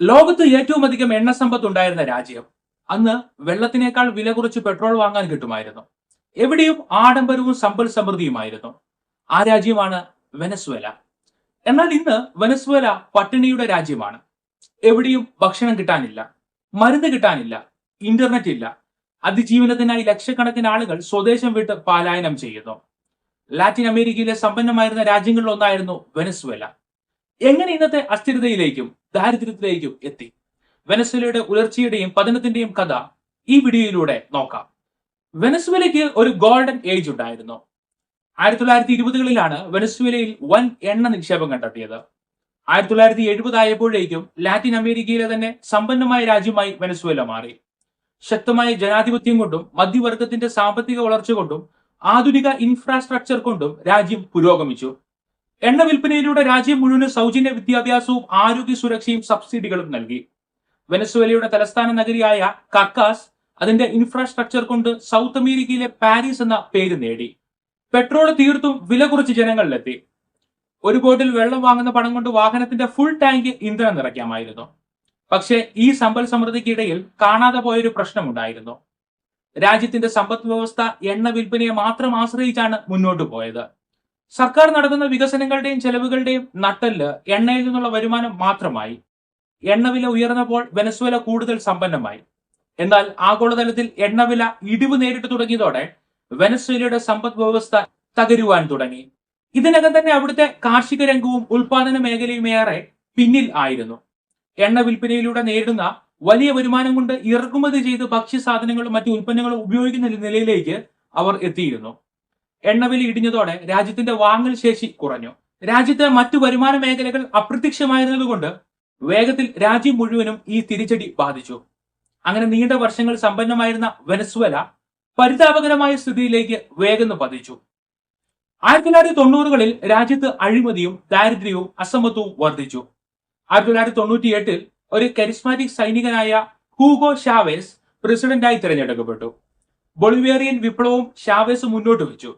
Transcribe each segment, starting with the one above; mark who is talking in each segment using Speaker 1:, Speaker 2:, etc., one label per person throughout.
Speaker 1: ലോകത്ത് ഏറ്റവും അധികം എണ്ണ സമ്പത്ത് ഉണ്ടായിരുന്ന രാജ്യം അന്ന് വെള്ളത്തിനേക്കാൾ വില കുറച്ച് പെട്രോൾ വാങ്ങാൻ കിട്ടുമായിരുന്നു. എവിടെയും ആഡംബരവും സമ്പൽ സമൃദ്ധിയുമായിരുന്നു. ആ രാജ്യമാണ് വെനസ്വേല. എന്നാൽ ഇന്ന് വെനസ്വേല പട്ടിണിയുടെ രാജ്യമാണ്. എവിടെയും ഭക്ഷണം കിട്ടാനില്ല മരുന്ന് കിട്ടാനില്ല ഇന്റർനെറ്റ് ഇല്ല. അതിജീവനത്തിനായി ലക്ഷക്കണക്കിന് ആളുകൾ സ്വദേശം വിട്ട് പലായനം ചെയ്യുന്നു. ലാറ്റിൻ അമേരിക്കയിലെ സമ്പന്നമായിരുന്ന രാജ്യങ്ങളിൽ ഒന്നായിരുന്നു വെനസ്വേല. എങ്ങനെ ഇന്നത്തെ അസ്ഥിരതയിലേക്കും ദാരിദ്ര്യത്തിലേക്കും എത്തി? വെനസ്വലയുടെ ഉയർച്ചയുടെയും പതനത്തിന്റെയും കഥ ഈ വീഡിയോയിലൂടെ നോക്കാം. വെനസ്വലയ്ക്ക് ഒരു ഗോൾഡൻ ഏജ് ഉണ്ടായിരുന്നു. ആയിരത്തി തൊള്ളായിരത്തി ഇരുപതുകളിലാണ് വെനസ്വലയിൽ വൻ എണ്ണ നിക്ഷേപം കണ്ടെത്തിയത്. ആയിരത്തി തൊള്ളായിരത്തി എഴുപതായപ്പോഴേക്കും ലാറ്റിൻ അമേരിക്കയിലെ തന്നെ സമ്പന്നമായ രാജ്യമായി വെനസ്വേല മാറി. ശക്തമായ ജനാധിപത്യം കൊണ്ടും മധ്യവർഗത്തിന്റെ സാമ്പത്തിക വളർച്ച കൊണ്ടും ആധുനിക ഇൻഫ്രാസ്ട്രക്ചർ കൊണ്ടും രാജ്യം പുരോഗമിച്ചു. എണ്ണ വിൽപ്പനയിലൂടെ രാജ്യം മുഴുവൻ സൗജന്യ വിദ്യാഭ്യാസവും ആരോഗ്യ സുരക്ഷയും സബ്സിഡികളും നൽകി. വെനസ്വേലയുടെ തലസ്ഥാന നഗരിയായ കക്കാസ് അതിന്റെ ഇൻഫ്രാസ്ട്രക്ചർ കൊണ്ട് സൗത്ത് അമേരിക്കയിലെ പാരീസ് എന്ന പേര് നേടി. പെട്രോൾ തീർത്തും വില കുറച്ച് ജനങ്ങളിലെത്തി. ഒരു ബോട്ടിൽ വെള്ളം വാങ്ങുന്ന പണം കൊണ്ട് വാഹനത്തിന്റെ ഫുൾ ടാങ്ക് ഇന്ധനം നിറയ്ക്കാമായിരുന്നു. പക്ഷേ ഈ സമ്പൽ സമൃദ്ധിക്കിടയിൽ കാണാതെ പോയൊരു പ്രശ്നമുണ്ടായിരുന്നു. രാജ്യത്തിന്റെ സമ്പദ് വ്യവസ്ഥ എണ്ണ വിൽപ്പനയെ മാത്രം ആശ്രയിച്ചാണ് മുന്നോട്ട് പോയത്. സർക്കാർ നടത്തുന്ന വികസനങ്ങളുടെയും ചെലവുകളുടെയും നട്ടൽ എണ്ണയിൽ നിന്നുള്ള വരുമാനം മാത്രമായി. എണ്ണവില ഉയർന്നപ്പോൾ വെനസ്വേല കൂടുതൽ സമ്പന്നമായി. എന്നാൽ ആഗോളതലത്തിൽ എണ്ണവില ഇടിവ് നേരിട്ട് തുടങ്ങിയതോടെ വെനസ്വേലയുടെ സമ്പദ് വ്യവസ്ഥ തകരുവാൻ തുടങ്ങി. ഇതിനകം തന്നെ അവിടുത്തെ കാർഷിക രംഗവും ഉൽപാദന മേഖലയും ഏറെ പിന്നിൽ ആയിരുന്നു. എണ്ണ വിൽപ്പനയിലൂടെ നേരിടുന്ന വലിയ വരുമാനം കൊണ്ട് ഇറക്കുമതി ചെയ്ത് ഭക്ഷ്യസാധനങ്ങളും മറ്റു ഉൽപ്പന്നങ്ങളും ഉപയോഗിക്കുന്ന നിലയിലേക്ക് അവർ എത്തിയിരുന്നു. എണ്ണവില ഇടിഞ്ഞതോടെ രാജ്യത്തിന്റെ വാങ്ങൽ ശേഷി കുറഞ്ഞു. രാജ്യത്തെ മറ്റു വരുമാന മേഖലകൾ അപ്രത്യക്ഷമായിരുന്നതുകൊണ്ട് വേഗത്തിൽ രാജ്യം മുഴുവനും ഈ തിരിച്ചടി ബാധിച്ചു. അങ്ങനെ നീണ്ട വർഷങ്ങൾ സമ്പന്നമായിരുന്ന വെനസ്വല പരിതാപകരമായ സ്ഥിതിയിലേക്ക് വേഗം പതിച്ചു. ആയിരത്തി തൊള്ളായിരത്തി തൊണ്ണൂറുകളിൽ രാജ്യത്ത് അഴിമതിയും ദാരിദ്ര്യവും അസമത്വവും വർദ്ധിച്ചു. ആയിരത്തി തൊള്ളായിരത്തി തൊണ്ണൂറ്റി എട്ടിൽ ഒരു കരിസ്മാറ്റിക് സൈനികനായ ഹൂഗോ ഷാവേസ് പ്രസിഡന്റായി തിരഞ്ഞെടുക്കപ്പെട്ടു. ബൊളിവേറിയൻ വിപ്ലവവും ഷാവേസ് മുന്നോട്ട് വെച്ചു.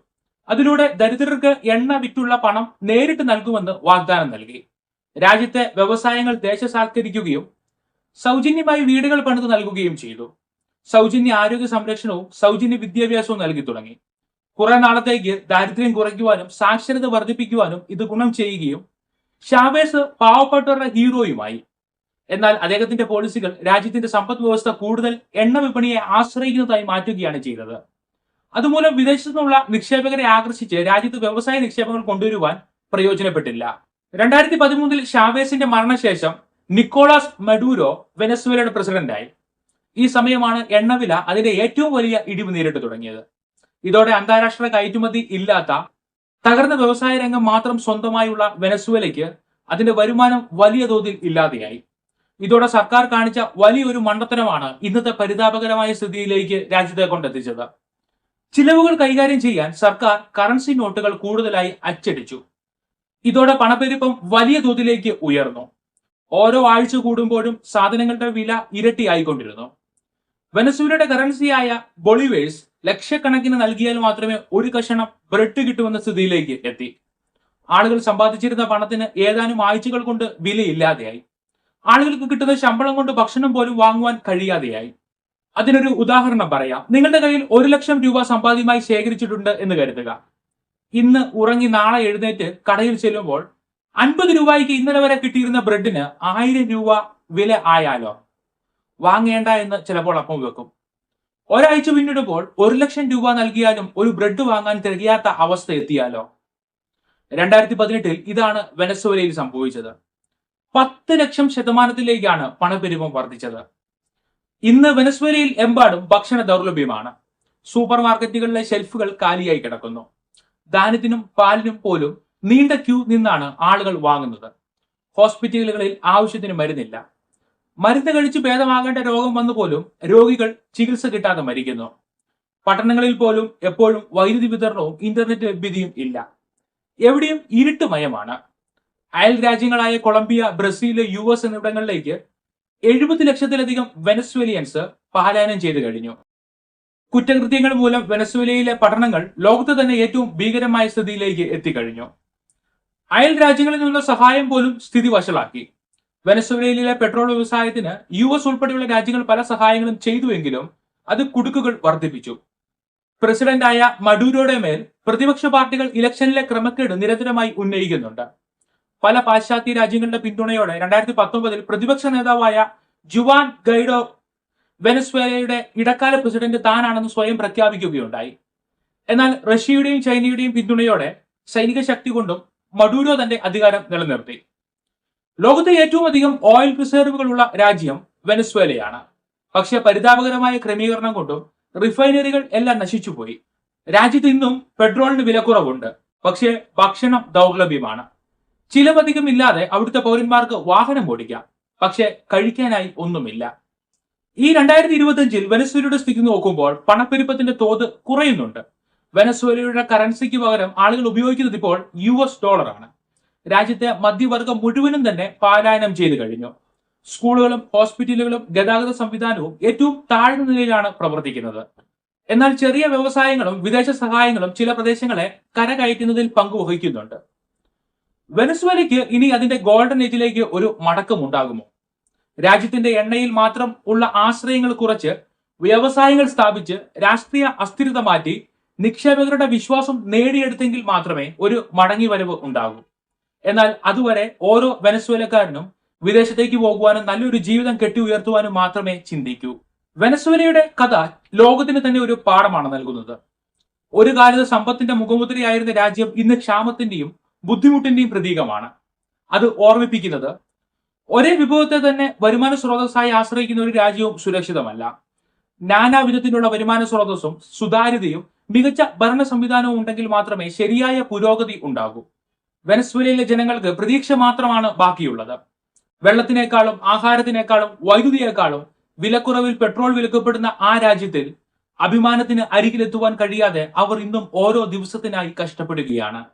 Speaker 1: അതിലൂടെ ദരിദ്രർക്ക് എണ്ണ വിറ്റുള്ള പണം നേരിട്ട് നൽകുമെന്ന് വാഗ്ദാനം നൽകി. രാജ്യത്തെ വ്യവസായങ്ങൾ ദേശസാൽക്കരിക്കുകയും സൗജന്യമായി വീടുകൾ പണിത് നൽകുകയും ചെയ്തു. സൗജന്യ ആരോഗ്യ സംരക്ഷണവും സൗജന്യ വിദ്യാഭ്യാസവും നൽകി തുടങ്ങി. കുറെ നാളത്തേക്ക് ദാരിദ്ര്യം കുറയ്ക്കുവാനും സാക്ഷരത വർദ്ധിപ്പിക്കുവാനും ഇത് ഗുണം ചെയ്യുകയും ഷാവേസ് പാവപ്പെട്ടവരുടെ ഹീറോയുമായി. എന്നാൽ അദ്ദേഹത്തിന്റെ പോളിസികൾ രാജ്യത്തിന്റെ സമ്പദ് വ്യവസ്ഥ കൂടുതൽ എണ്ണ വിപണിയെ ആശ്രയിക്കുന്നതായി മാറ്റുകയാണ് ചെയ്തത്. അതുമൂലം വിദേശത്തു നിന്നുള്ള നിക്ഷേപകരെ ആകർഷിച്ച് രാജ്യത്ത് വ്യവസായ നിക്ഷേപങ്ങൾ കൊണ്ടുവരുവാൻ പ്രയോജനപ്പെട്ടില്ല. രണ്ടായിരത്തി പതിമൂന്നിൽ ഷാവേസിന്റെ മരണശേഷം നിക്കോളാസ് മഡൂരോ വെനസ്വേലയുടെ പ്രസിഡന്റായി. ഈ സമയമാണ് എണ്ണവില അതിന്റെ ഏറ്റവും വലിയ ഇടിവ് നേരിട്ട് തുടങ്ങിയത്. ഇതോടെ അന്താരാഷ്ട്ര കയറ്റുമതി ഇല്ലാത്ത തകർന്ന വ്യവസായ രംഗം മാത്രം സ്വന്തമായുള്ള വെനസ്വേലയ്ക്ക് അതിന്റെ വരുമാനം വലിയ തോതിൽ ഇല്ലാതെയായി. ഇതോടെ സർക്കാർ കാണിച്ച വലിയൊരു മണ്ടത്തരമാണ് ഇന്നത്തെ പരിതാപകരമായ സ്ഥിതിയിലേക്ക് രാജ്യത്തെ കൊണ്ടെത്തിച്ചത്. ചിലവുകൾ കൈകാര്യം ചെയ്യാൻ സർക്കാർ കറൻസി നോട്ടുകൾ കൂടുതലായി അച്ചടിച്ചു. ഇതോടെ പണപ്പെരുപ്പം വലിയ തോതിലേക്ക് ഉയർന്നു. ഓരോ ആഴ്ച കൂടുമ്പോഴും സാധനങ്ങളുടെ വില ഇരട്ടിയായിക്കൊണ്ടിരുന്നു. വെനസ്വേലയുടെ കറൻസിയായ ബൊളിവേഴ്സ് ലക്ഷക്കണക്കിന് നൽകിയാൽ മാത്രമേ ഒരു കഷണം ബ്രെഡ് കിട്ടുമെന്ന സ്ഥിതിയിലേക്ക് എത്തി. ആളുകൾ സമ്പാദിച്ചിരുന്ന പണത്തിന് ഏതാനും ആഴ്ചകൾ കൊണ്ട് വിലയില്ലാതെയായി. ആളുകൾക്ക് കിട്ടുന്ന ശമ്പളം കൊണ്ട് ഭക്ഷണം പോലും വാങ്ങുവാൻ കഴിയാതെയായി. അതിനൊരു ഉദാഹരണം പറയാം. നിങ്ങളുടെ കയ്യിൽ ഒരു ലക്ഷം രൂപ സമ്പാദ്യമായി ശേഖരിച്ചിട്ടുണ്ട് എന്ന് കരുതുക. ഇന്ന് ഉറങ്ങി നാളെ എഴുന്നേറ്റ് കടയിൽ ചെല്ലുമ്പോൾ അൻപത് രൂപയ്ക്ക് ഇന്നലെ വരെ കിട്ടിയിരുന്ന ബ്രെഡിന് ആയിരം രൂപ വില ആയാലോ? വാങ്ങേണ്ട എന്ന് ചിലപ്പോൾ അപ്പം വെക്കും. ഒരാഴ്ച പിന്നിടുമ്പോൾ ഒരു ലക്ഷം രൂപ നൽകിയാലും ഒരു ബ്രെഡ് വാങ്ങാൻ തികയാത്ത അവസ്ഥ എത്തിയാലോ? രണ്ടായിരത്തി പതിനെട്ടിൽ ഇതാണ് വെനസ്വേലയിൽ സംഭവിച്ചത്. പത്ത് ലക്ഷം ശതമാനത്തിലേക്കാണ് പണപ്പെരുപ്പം വർദ്ധിച്ചത്. ഇന്ന് വെനസ്വേലയിൽ എമ്പാടും ഭക്ഷണ ദൗർലഭ്യമാണ്. സൂപ്പർ മാർക്കറ്റുകളിലെ ഷെൽഫുകൾ കാലിയായി കിടക്കുന്നു. ധാന്യത്തിനും പാലിനും പോലും നീണ്ട ക്യൂ നിന്നാണ് ആളുകൾ വാങ്ങുന്നത്. ഹോസ്പിറ്റലുകളിൽ ആവശ്യത്തിന് മരുന്നില്ല. മരുന്ന് കഴിച്ച് ഭേദമാകേണ്ട രോഗം വന്നു പോലും രോഗികൾ ചികിത്സ കിട്ടാതെ മരിക്കുന്നു. പട്ടണങ്ങളിൽ പോലും എപ്പോഴും വൈദ്യുതി വിതരണവും ഇന്റർനെറ്റ് ലഭ്യതയും ഇല്ല. എവിടെയും ഇരുട്ടുമയമാണ് അയൽ രാജ്യങ്ങളായ കൊളംബിയ ബ്രസീൽ യു എസ് എന്നിവിടങ്ങളിലേക്ക് എഴുപത് ലക്ഷത്തിലധികം വെനസ്വേലിയൻസ് പലായനം ചെയ്തു കഴിഞ്ഞു. കുറ്റകൃത്യങ്ങൾ മൂലം വെനസ്വേലയിലെ പഠനങ്ങൾ ലോകത്ത് തന്നെ ഏറ്റവും ഭീകരമായ സ്ഥിതിയിലേക്ക് എത്തിക്കഴിഞ്ഞു. അയൽ രാജ്യങ്ങളിൽ നിന്നുള്ള സഹായം പോലും സ്ഥിതി വഷളാക്കി വെനസ്വേലയിലെ പെട്രോൾ വ്യവസായത്തിന് യു എസ് ഉൾപ്പെടെയുള്ള രാജ്യങ്ങൾ പല സഹായങ്ങളും ചെയ്തുവെങ്കിലും അത് കുടുക്കുകൾ വർദ്ധിപ്പിച്ചു. പ്രസിഡന്റായ മഡൂരോയുടെ മേൽ പ്രതിപക്ഷ പാർട്ടികൾ ഇലക്ഷനിലെ ക്രമക്കേട് നിരന്തരമായി ഉന്നയിക്കുന്നുണ്ട്. പല പാശ്ചാത്യ രാജ്യങ്ങളുടെ പിന്തുണയോടെ രണ്ടായിരത്തി പത്തൊമ്പതിൽ പ്രതിപക്ഷ നേതാവായ ജുവാൻ ഗൈഡോ വെനസ്വേലയുടെ ഇടക്കാല പ്രസിഡന്റ് താനാണെന്ന് സ്വയം പ്രഖ്യാപിക്കുകയുണ്ടായി. എന്നാൽ റഷ്യയുടെയും ചൈനയുടെയും പിന്തുണയോടെ സൈനിക ശക്തി കൊണ്ടും മഡൂരോ തന്റെ അധികാരം നിലനിർത്തി. ലോകത്തെ ഏറ്റവും അധികം ഓയിൽ റിസർവുകളുള്ള രാജ്യം വെനസ്വേലയാണ്. പക്ഷെ പരിതാപകരമായ ക്രമീകരണം കൊണ്ടും റിഫൈനറികൾ എല്ലാം നശിച്ചുപോയി. രാജ്യത്ത് ഇന്നും പെട്രോളിന് വിലക്കുറവുണ്ട്. പക്ഷേ ഭക്ഷണം ദൗർലഭ്യമാണ്. ചിലവധികം ഇല്ലാതെ അവിടുത്തെ പൗരന്മാർക്ക് വാഹനം ഓടിക്കാം. പക്ഷെ കഴിക്കാനായി ഒന്നുമില്ല. ഈ രണ്ടായിരത്തി ഇരുപത്തിയഞ്ചിൽ വെനസ്വേലയുടെ സ്ഥിതി നോക്കുമ്പോൾ പണപ്പെരുപ്പത്തിന്റെ തോത് കുറയുന്നുണ്ട്. വെനസ്വേലയുടെ കറൻസിക്ക് പകരം ആളുകൾ ഉപയോഗിക്കുന്നത് ഇപ്പോൾ യു എസ് ഡോളറാണ്. രാജ്യത്തെ മധ്യവർഗം മുഴുവനും തന്നെ പാലായനം ചെയ്തു കഴിഞ്ഞു. സ്കൂളുകളും ഹോസ്പിറ്റലുകളും ഗതാഗത സംവിധാനവും ഏറ്റവും താഴ്ന്ന നിലയിലാണ് പ്രവർത്തിക്കുന്നത്. എന്നാൽ ചെറിയ വ്യവസായങ്ങളും വിദേശ സഹായങ്ങളും ചില പ്രദേശങ്ങളെ കരകയറ്റുന്നതിൽ പങ്കുവഹിക്കുന്നുണ്ട്. വെനസ്വേലയ്ക്ക് ഇനി അതിന്റെ ഗോൾഡൻ ഏജിലേക്ക് ഒരു മടക്കം ഉണ്ടാകുമോ രാജ്യത്തിന്റെ എണ്ണയിൽ മാത്രം ഉള്ള ആശ്രയങ്ങൾ കുറച്ച് വ്യവസായങ്ങൾ സ്ഥാപിച്ച് രാഷ്ട്രീയ അസ്ഥിരത മാറ്റി നിക്ഷേപകരുടെ വിശ്വാസം നേടിയെടുത്തെങ്കിൽ മാത്രമേ ഒരു മടങ്ങി വരവ് ഉണ്ടാകൂ. എന്നാൽ അതുവരെ ഓരോ വെനസ്വേലക്കാരനും വിദേശത്തേക്ക് പോകുവാനും നല്ലൊരു ജീവിതം കെട്ടി ഉയർത്തുവാനും മാത്രമേ ചിന്തിക്കൂ. വെനസ്വേലയുടെ കഥ ലോകത്തിന് തന്നെ ഒരു പാഠമാണ് നൽകുന്നത്. ഒരു കാലത്ത് സമ്പത്തിന്റെ മുഖമുദ്രയായിരുന്ന രാജ്യം ഇന്ന് ക്ഷാമത്തിന്റെയും ബുദ്ധിമുട്ടിന്റെയും പ്രതീകമാണ്. അത് ഓർമ്മിപ്പിക്കുന്നത് ഒരേ വിഭവത്തെ തന്നെ വരുമാന സ്രോതസ്സായി ആശ്രയിക്കുന്ന ഒരു രാജ്യവും സുരക്ഷിതമല്ല. നാനാവിധത്തിലുള്ള വരുമാന സ്രോതസ്സും സുതാര്യതയും മികച്ച ഭരണ സംവിധാനവും ഉണ്ടെങ്കിൽ മാത്രമേ ശരിയായ പുരോഗതി ഉണ്ടാകൂ. വെനസ്വേലയിലെ ജനങ്ങൾക്ക് പ്രതീക്ഷ മാത്രമാണ് ബാക്കിയുള്ളത്. വെള്ളത്തിനേക്കാളും ആഹാരത്തിനേക്കാളും വൈദ്യുതിയേക്കാളും വിലക്കുറവിൽ പെട്രോൾ വിലക്കപ്പെടുന്ന ആ രാജ്യത്തിൽ അഭിമാനത്തിന് അരികിലെത്തുവാൻ കഴിയാതെ അവർ ഇന്നും ഓരോ ദിവസത്തിനായി കഷ്ടപ്പെടുകയാണ്.